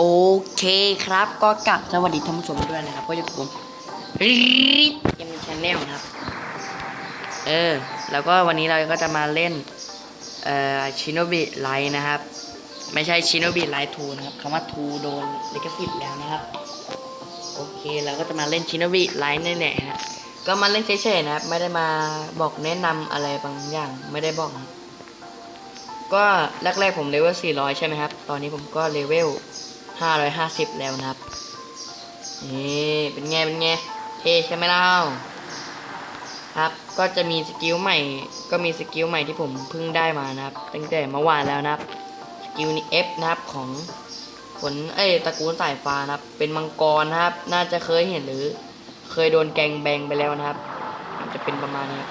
โอเคครับก็กลับสวัสดีท่านผู้ชมด้วยนะครับก็อยู่กับผมรีดเกมชแนลนะครับ เออ แล้วก็วันนี้เราก็จะมาเล่น เอ่อชิโนบิไลท์นะครับ ไม่ใช่ชิโนบิไลท์ทูนะครับคำว่าทูโดนลิขสิทธิ์แล้วนะครับ โอเคเราก็จะมาเล่นชิโนบิไลท์แน่ๆฮะก็มาเล่นเฉยๆนะครับ ไม่ได้มาบอกแนะนำอะไรบางอย่างไม่ได้บอกนะครับก็แรกๆผมเลเวล400 ใช่ไหมครับ ตอนนี้ผมก็เลเวล 550 แล้วนะครับ นี่เป็นไงเป็นไงเท่ใช่ไหมเล่าครับ ก็จะมีสกิลใหม่ ก็มีสกิลใหม่ที่ผมเพิ่งได้มานะครับ ตั้งแต่เมื่อวานแล้วนะครับ สกิลนี้ F นะครับของผลเอ้ตระกูลสายฟ้านะครับ เป็นมังกรนะครับ น่าจะเคยเห็นหรือ เคยโดนแกงแบงไปแล้วนะครับ มันจะเป็นประมาณนี้ครับ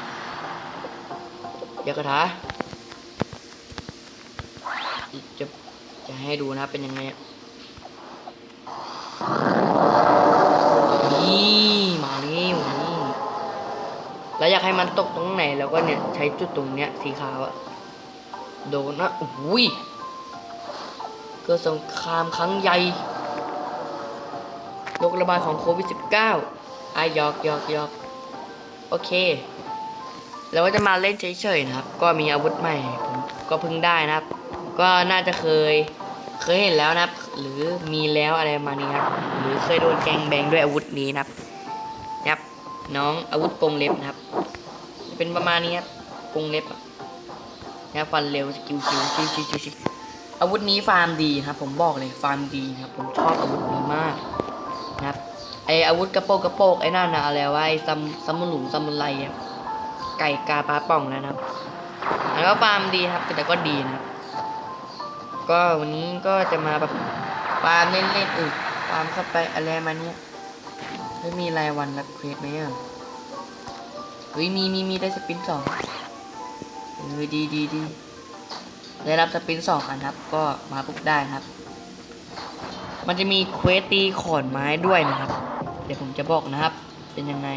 เดี๋ยวกระทะจะจะให้ดูนะครับเป็นยังไง นี่มานี่มานี่แล้วอยากให้มันตกตรงไหนแล้วก็เนี่ยใช้จุดตรงเนี้ยสีขาวอะโดนนะโอ้ยเกิดสงครามครั้งใหญ่โรคระบาดของโควิด -19 อะหยอกยอกยอกโอเค แล้วก็จะมาเล่นเฉยๆนะครับ ก็มีอาวุธใหม่ผมก็เพิ่งได้นะครับ ก็น่าจะเคย เคยเห็นแล้วนะครับ หรือมีแล้วอะไรประมาณนี้ครับ หรือเคยโดนแกงแบงด้วยอาวุธนี้นะครับนะครับ น้องอาวุธกรงเล็บนะครับ เป็นประมาณนี้ครับกรงเล็บนะครับฟันเร็วสกิลคิวชิวชิวชิชิอาวุธนี้ฟาร์มดีครับ ผมบอกเลยฟาร์มดีครับ ผมชอบอาวุธนี้มากนะครับไออาวุธกระโปงกระโปงไอ้นั่นนะอะไรวะไอซัมซัมมุหลุมซัมมุไรไก่กาปลาป่องนะครับแล้วก็ฟาร์มดีครับแต่ก็ดีนะครับ ก็วันนี้ก็จะมาแบบฟาร์มเล่นๆอึฟาร์มเข้าไปอะไรมาเนี่ยไม่มีรายวันรับเควสไหมอะเฮ้ยมีมีมีได้สปินสองเออดีดีดีได้รับสปินสองอันครับ ก็มาปุ๊บได้นะครับ มันจะมีเควสตีขอนไม้ด้วยนะครับ เดี๋ยวผมจะบอกนะครับ เป็นยังไง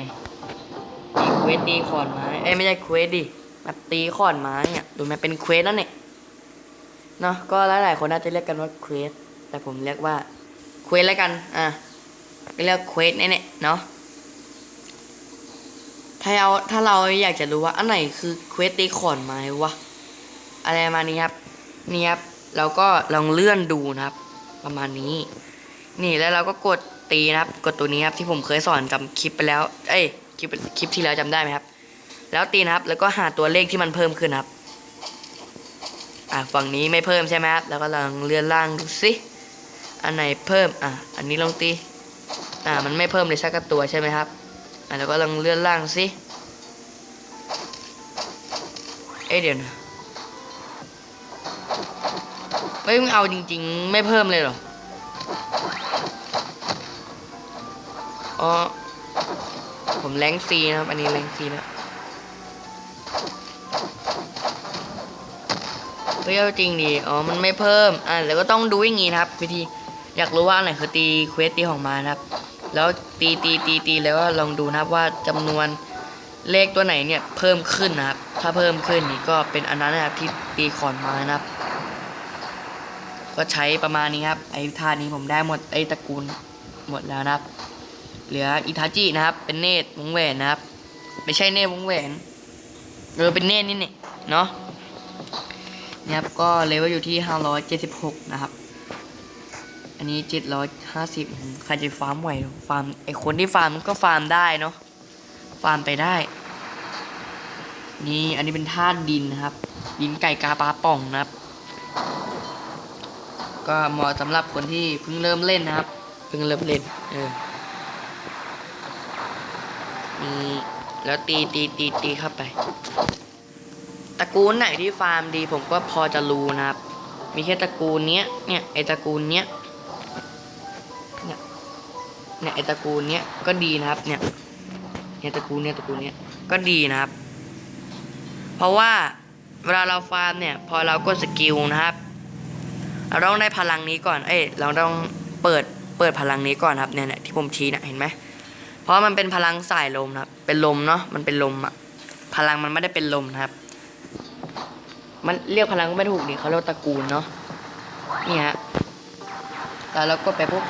มีเควสตีขอนไม้เอ้ไม่ใช่เควสดิแบบตีขอนไม้เนี่ยดูไหมเป็นเควสนั่นเนี่ย เนาะก็หลายๆคนน่าจะเรียกกันว่าเควสแต่ผมเรียกว่าเควสแล้วกันอะเรียกเควสเนี่ยเนาะถ้าเราถ้าเราอยากจะรู้ว่าอันไหนคือเควสตีขอนไม้วะอะไรประมาณนี้ครับนี่ครับเราก็ลองเลื่อนดูนะครับ ประมาณนี้ นี่แล้วเราก็กดตีนะครับ กดตัวนี้ครับที่ผมเคยสอนจำคลิปไปแล้ว เอ้ยคลิปคลิปที่แล้วจำได้ไหมครับ แล้วตีนะครับ แล้วก็หาตัวเลขที่มันเพิ่มขึ้นครับ อะฝั่งนี้ไม่เพิ่มใช่ไหมครับแล้วก็ลองเลื่อนล่างดูสิอันไหนเพิ่มอะอันนี้ลองตีอ่ามันไม่เพิ่มเลยสักตัวใช่ไหมครับอะแล้วก็ลองเลื่อนล่างสิเอ๊ะเดี๋ยวนะเฮ้ยมึงเอาจริง ๆ ไม่เพิ่มเลยเหรออ๋อผมแรงซีนะครับ อันนี้แรงซีนะ เฮ้ยเอจริงดิอ๋อมันไม่เพิ่มอ่าแล้วก็ต้องดูอย่างงี้นะครับวิธีอยากรู้ว่าอันไหนคือตีเควสตีของมานะครับ แล้วตีตีตีตีแล้วก็ลองดูนะครับว่าจำนวนเลขตัวไหนเนี่ยเพิ่มขึ้นนะครับ ถ้าเพิ่มขึ้นนี่ก็เป็นอันนั้นนะครับที่ตีขอนมานะครับ ก็ใช้ประมาณนี้ครับ ไอ้ท่านี้ผมได้หมดไอ้ตระกูลหมดแล้วนะครับ เหลืออิทาจินะครับ เป็นเนตรวงแหวนนะครับ ไม่ใช่เนตรวงแหวนเออเป็นเนตรนี่เนี่ยเนาะ นี่ยครับก็เลเวลอยู่ที่ 576 นะครับ อันนี้ 750อืมใครจะฟาร์มไหวฟาร์มไอคนที่ฟาร์มก็ฟาร์มได้เนาะฟาร์มไปได้ นี่อันนี้เป็นธาตุดินนะครับ ดินไก่กาปลาป่องนะครับ ก็เหมาะสำหรับคนที่เพิ่งเริ่มเล่นนะครับ เพิ่งเริ่มเล่นเออนี่แล้วตีตีตีตีเข้าไป ตระกูลไหนที่ฟาร์มดีผมก็พอจะรู้นะครับ มีแค่ตระกูลเนี้ย เนี่ยไอตระกูลเนี้ย เนี่ย เนี่ยไอตระกูลเนี้ยก็ดีนะครับ เนี่ย เนี่ยตระกูลเนี้ยตระกูลเนี้ยก็ดีนะครับ เพราะว่าเวลาเราฟาร์มเนี่ย พอเรากดสกิลนะครับ เราต้องได้พลังนี้ก่อน เอ้ยเราต้องเปิดเปิดพลังนี้ก่อนครับเนี่ยเนี่ยที่ผมชี้นะเห็นไหมเพราะมันเป็นพลังสายลมนะครับ เป็นลมเนาะมันเป็นลมอะพลังมันไม่ได้เป็นลมนะครับ มันเรียกพลังก็ไม่ถูกดิเขาเรียกตระกูลเนาะนี่ฮะแล้วเราก็ไปปุ๊บ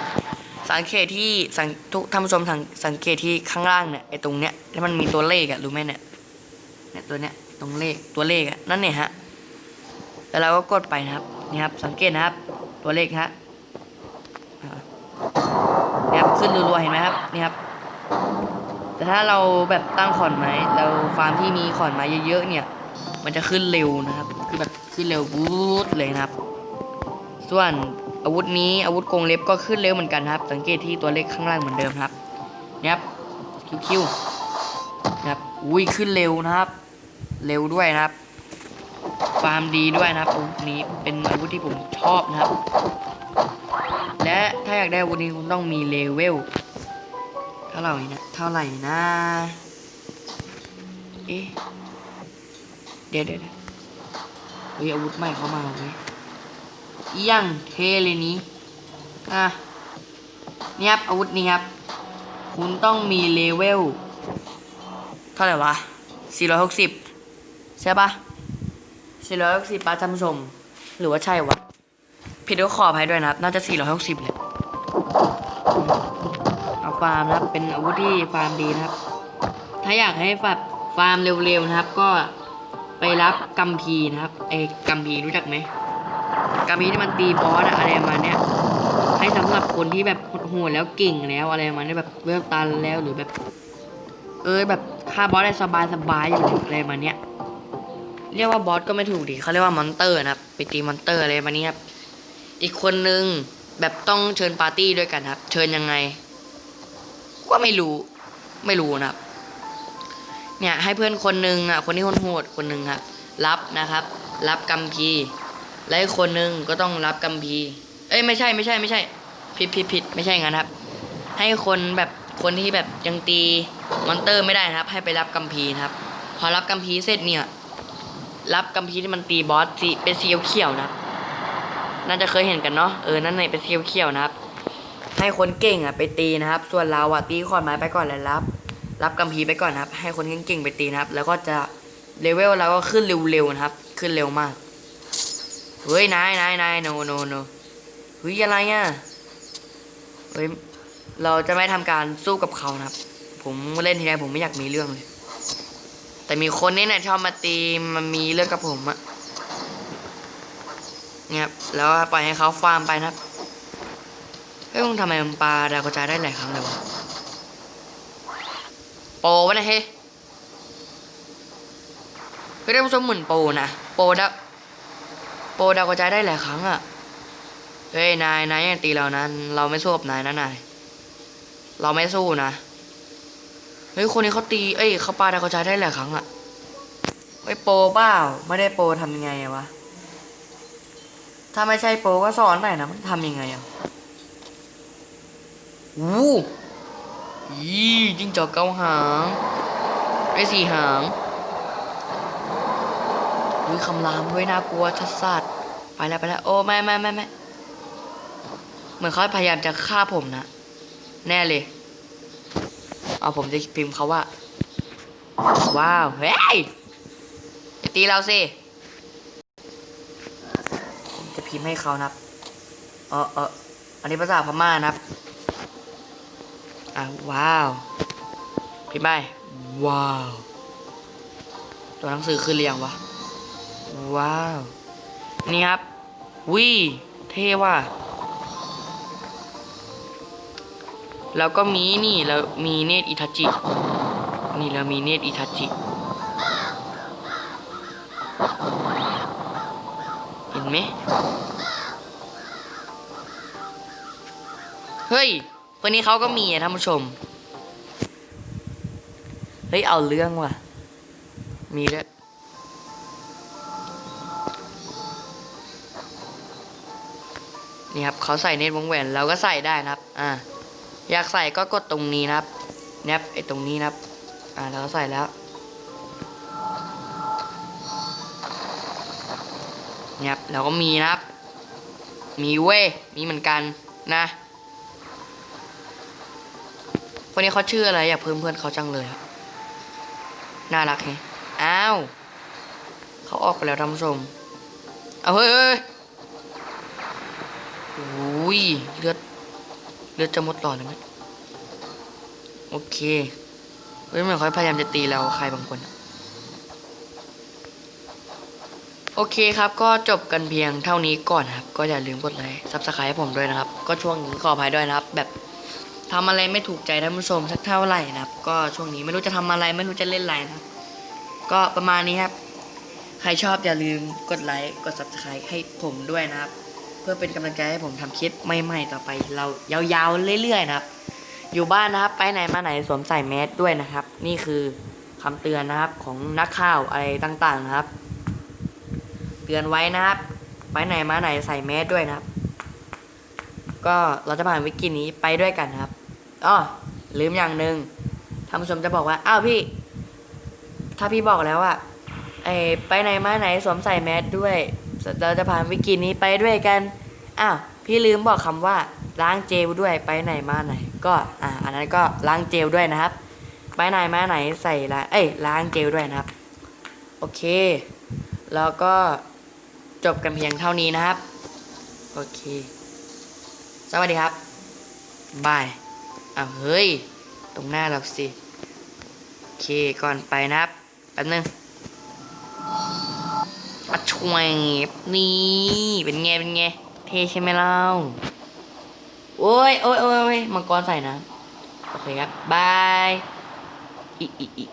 สังเกตที่สังทุกท่านผู้ชมสังสังเกตที่ข้างล่างเนี่ยไอ้ตรงเนี้ยที่มันมีตัวเลขอะรู้ไหมเนี่ยเนี่ยตัวเนี้ยตรงเลขตัวเลขอะนั่นเนี่ยฮะแล้วเราก็กดไปนะครับนี่ครับ สังเกตนะครับ ตัวเลขฮะเนี่ยครับขึ้นรัวๆเห็นไหมครับนี่ครับ แต่ถ้าเราแบบตั้งขอนไม้เราฟาร์มที่มีขอนไม้เยอะๆเนี่ย มันจะขึ้นเร็วนะครับ คือแบบขึ้นเร็วบู๊ดเลยนะครับ ส่วนอาวุธนี้อาวุธกรงเล็บก็ขึ้นเร็วเหมือนกันครับ สังเกตที่ตัวเลขข้างล่างเหมือนเดิมครับเนี่ยครับคิวคิวนะครับอุ้ยขึ้นเร็วนะครับ เร็วด้วยนะครับฟาร์มดีด้วยนะครับอาวุธนี้เป็นอาวุธที่ผมชอบนะครับ และถ้าอยากได้อาวุธนี้คุณต้องมีเลเวลเท่าไหร่นะเท่าไหร่นะเอ๊ะ เดี๋ยวเดี๋ยวเฮ้ยอาวุธใหม่เข้ามาเว้ยยังเทเลยนี้อะนี่ครับอาวุธนี้ครับ คุณต้องมีเลเวล เท่าไหร่วะ 460 ใช่ปะ460ปะท่านผู้ชม หรือว่าใช่วะ ผิดก็ขออภัยด้วยนะครับ น่าจะ 460เลยเอาฟาร์มนะครับ เป็นอาวุธที่ฟาร์มดีนะครับ ถ้าอยากให้ฝัดฟาร์มเร็วๆนะครับ ก็ ไปรับกัมพีนะครับไอ้กัมพีรู้จักไหมกามีที่มันตีบอสอะอะไรมาเนี้ยให้สำหรับคนที่แบบโหดๆแล้วเก่งแล้วอะไรมาณนี้แบบเวลตันแล้วหรือแบบ เออแบบฆ่าบอสได้สบายสบายอยู่อะไรมาเนี้ยเรียกว่าบอสก็ไม่ถูกดิเขาเรียกว่ามอนเตอร์นะครับไปตีมอนเตอร์อะไรมาณนี้ครับอีกคนนึงแบบต้องเชิญปาร์ตี้ด้วยกันครับ เชิญยังไง ก็ไม่รู้ ไม่รู้นะครับ เนี่ยให้เพื่อนคนหนึ่งอะคนที่โหดคนหนึ่งครับรับนะครับ รับกัมพีและคนหนึ่งก็ต้องรับกัมพีเอ้ยไม่ใช่ไม่ใช่ไม่ใช่ผิดผิดผิดไม่ใช่งั้นครับ ให้คนแบบคนที่แบบยังตีมอนเตอร์ไม่ได้นะครับ ให้ไปรับกัมพีครับ พอรับกัมพีเสร็จเนี่ย รับกัมพีที่มันตีบอสสีเป็นสีเขียวนะครับน่าจะเคยเห็นกันเนาะเออนั่นไหนเป็นสีเขียวนะครับ ให้คนเก่งอะไปตีนะครับ ส่วนเราอะตีขอนไม้ไปก่อนแล้วรับ รับกัมพีไปก่อนนะครับ ให้คนเก่งๆไปตีนะครับ แล้วก็จะเลเวลเราก็ขึ้นเร็วๆนะครับ ขึ้นเร็วมากเฮ้ยนายนายนายโนโนโนเฮ้ยอะไรอะเฮ้ยเราจะไม่ทำการสู้กับเขานะครับ ผมเล่นทีไรผมไม่อยากมีเรื่องเลย แต่มีคนนี่นี่ยชอบมาตีมันมีเรื่องกับผมอะเนี่ยครับแล้วปล่อยให้เขาฟาร์มไปนะครับเฮ้ยมึงทำไมมันปลาดาวกระจายได้หลายครั้งเลยวะ โปรวะเนะเฮ้ยเฮ้ยท่านผู้ชมเหมือนโปรนะโปรดาวโปรดาวกระจายได้หลายครั้งอะ่ะเฮ้ยนายนายยังตีเรานะเราไม่สู้กับนายนะนายเราไม่สู้นะเฮ้ยคนนี้เขาตี เอ้ยเขาปาดาวกระจายได้หลายครั้งอะ่ะเฮ้โปรเปล่าไม่ได้โปรทำยังไงวะถ้าไม่ใช่โปรก็สอนหน่อยนะมันทำยังไงอะวู้ ยี่จิ้งจอกเก้าหางไอ้สี่หางอุ้ยคำรามด้วยน่ากลัวทัศสัตว์ไปแล้วไปแล้วโอ้ไม่ไม่ไม่ไม่เหมือนเขาพยายามจะฆ่าผมนะ แน่เลยเอาผมจะพิมพ์เขาว่า ว้าวเฮ้ยจะตีเราสิผมจะพิมพ์ให้เขานะครับเออเอออันนี้ภาษาพม่านะครับ ว้าวพิมพ์ไปว้าว ตัวหนังสือขึ้นเรียงวะ ว้าว นี่ครับวิเท่ว่ะแล้วก็มีนี่เรามีเนตอิทาจิ นี่เรามีเนตอิทาจิ เห็นไหมเฮ้ย คนนี้เขาก็มีอะท่านผู้ชม เฮ้ย เอาเรื่องว่ะ มีด้วยนี่ครับเขาใส่เน็ตวงแหวนเราก็ใส่ได้นะครับ อ่า อยากใส่ก็กดตรงนี้นะครับแนบไอ้ตรงนี้นะครับ อ่าเราก็ใส่แล้วเนี่ยครับเราก็มีนะครับ มีเว้ยมีเหมือนกันนะ คนนี้เขาชื่ออะไรอยากเพิ่มเพื่อนเขาจังเลย น่ารักไงอ้าวเขาออกไปแล้วท่านผู้ชมเอาเฮ้ยเฮ้ยอุ้ยอุ้ยเลือดเลือดจะหมดหลอดเลยไหมโอเคเฮ้ยเหมือนเขาพยายามจะตีเราใครบางคน โอเคครับก็จบกันเพียงเท่านี้ก่อนนะครับ ก็อย่าลืมกดไลค์ซับสไครต์ให้ผมด้วยนะครับ ก็ช่วงนี้ขออภัยด้วยนะครับ แบบ ทำอะไรไม่ถูกใจท่านผู้ชมสักเท่าไหร่นะครับ ก็ช่วงนี้ไม่รู้จะทำอะไรไม่รู้จะเล่นอะไรนะก็ประมาณนี้ครับ ใครชอบอย่าลืมกดไลค์กด subscribe ให้ผมด้วยนะครับ เพื่อเป็นกำลังใจให้ผมทำคลิปใหม่ๆต่อไปเรายาวๆเรื่อยๆนะครับ อยู่บ้านนะครับ ไปไหนมาไหนสวมใส่แมสด้วยนะครับ นี่คือคำเตือนนะครับของนักข่าวอะไรต่างๆนะครับ เตือนไว้นะครับ ไปไหนมาไหนใส่แมสด้วยนะครับ ก็เราจะผ่านวิกฤตนี้ไปด้วยกันนะครับ อ้อลืมอย่างหนึ่งท่านผู้ชมจะบอกว่า อ้าวพี่ ถ้าพี่บอกแล้วอะไอไปไหนมาไหนสวมใส่แมสด้วย เราจะผ่านวิกฤตนี้ไปด้วยกัน อ้าว พี่ลืมบอกคำว่าล้างเจลด้วยไปไหนมาไหน ก็อ่าอันนั้นก็ล้างเจลด้วยนะครับ ไปไหนมาไหนใส่ล้างเอ้ยล้างเจลด้วยนะครับ โอเค แล้วก็จบกันเพียงเท่านี้นะครับ โอเค สวัสดีครับบาย อ้าเฮ้ย ตรงหน้าเราสิโอเคก่อนไปนะครับแป๊บนึงมาช่วยนี่เป็นไงเป็นไงเท่ใช่ไหมเล่าโอ้ยโอ้ยโอ้ยโอ้ยมังกรใส่นะโอเคครับบายอีอีอี